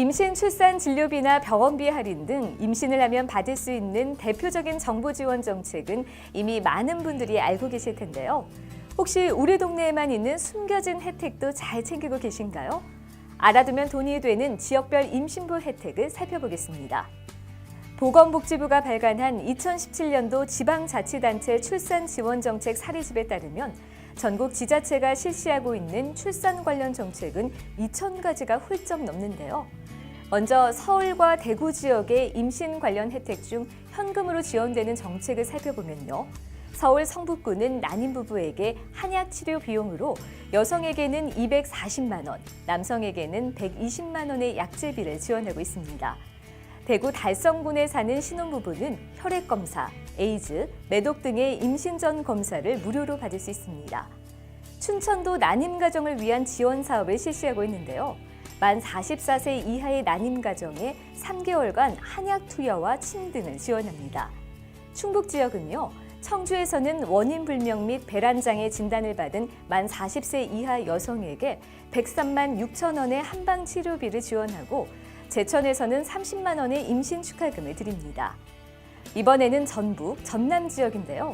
임신 출산 진료비나 병원비 할인 등 임신을 하면 받을 수 있는 대표적인 정부 지원 정책은 이미 많은 분들이 알고 계실 텐데요. 혹시 우리 동네에만 있는 숨겨진 혜택도 잘 챙기고 계신가요? 알아두면 돈이 되는 지역별 임신부 혜택을 살펴보겠습니다. 보건복지부가 발간한 2017년도 지방자치단체 출산 지원 정책 사례집에 따르면 전국 지자체가 실시하고 있는 출산 관련 정책은 2,000가지가 훌쩍 넘는데요. 먼저 서울과 대구 지역의 임신 관련 혜택 중 현금으로 지원되는 정책을 살펴보면요. 서울 성북구는 난임 부부에게 한약 치료 비용으로 여성에게는 240만 원, 남성에게는 120만 원의 약제비를 지원하고 있습니다. 대구 달성군에 사는 신혼부부는 혈액 검사, 에이즈, 매독 등의 임신 전 검사를 무료로 받을 수 있습니다. 춘천도 난임 가정을 위한 지원 사업을 실시하고 있는데요. 만 44세 이하의 난임 가정에 3개월간 한약 투여와 침 등을 지원합니다. 충북 지역은요. 청주에서는 원인 불명 및 배란장애 진단을 받은 만 40세 이하 여성에게 103만 6천 원의 한방 치료비를 지원하고 제천에서는 30만 원의 임신 축하금을 드립니다. 이번에는 전북, 전남 지역인데요.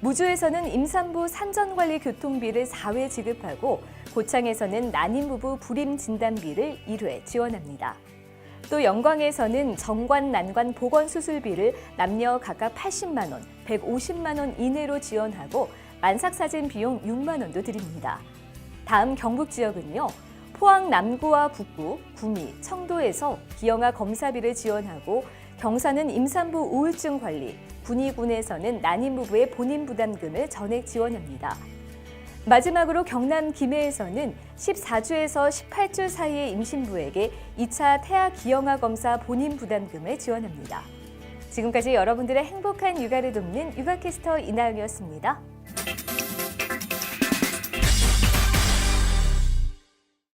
무주에서는 임산부 산전관리 교통비를 4회 지급하고 고창에서는 난임부부 불임 진단비를 1회 지원합니다. 또 영광에서는 정관, 난관, 보건 수술비를 남녀 각각 80만 원, 150만 원 이내로 지원하고 만삭 사진 비용 6만 원도 드립니다. 다음 경북 지역은요. 포항 남구와 북구, 구미, 청도에서 기형아 검사비를 지원하고 경사는 임산부 우울증 관리, 군위군에서는 난임 부부의 본인 부담금을 전액 지원합니다. 마지막으로 경남 김해에서는 14주에서 18주 사이의 임신부에게 2차 태아 기형아 검사 본인 부담금을 지원합니다. 지금까지 여러분들의 행복한 육아를 돕는 육아캐스터 이나영이었습니다.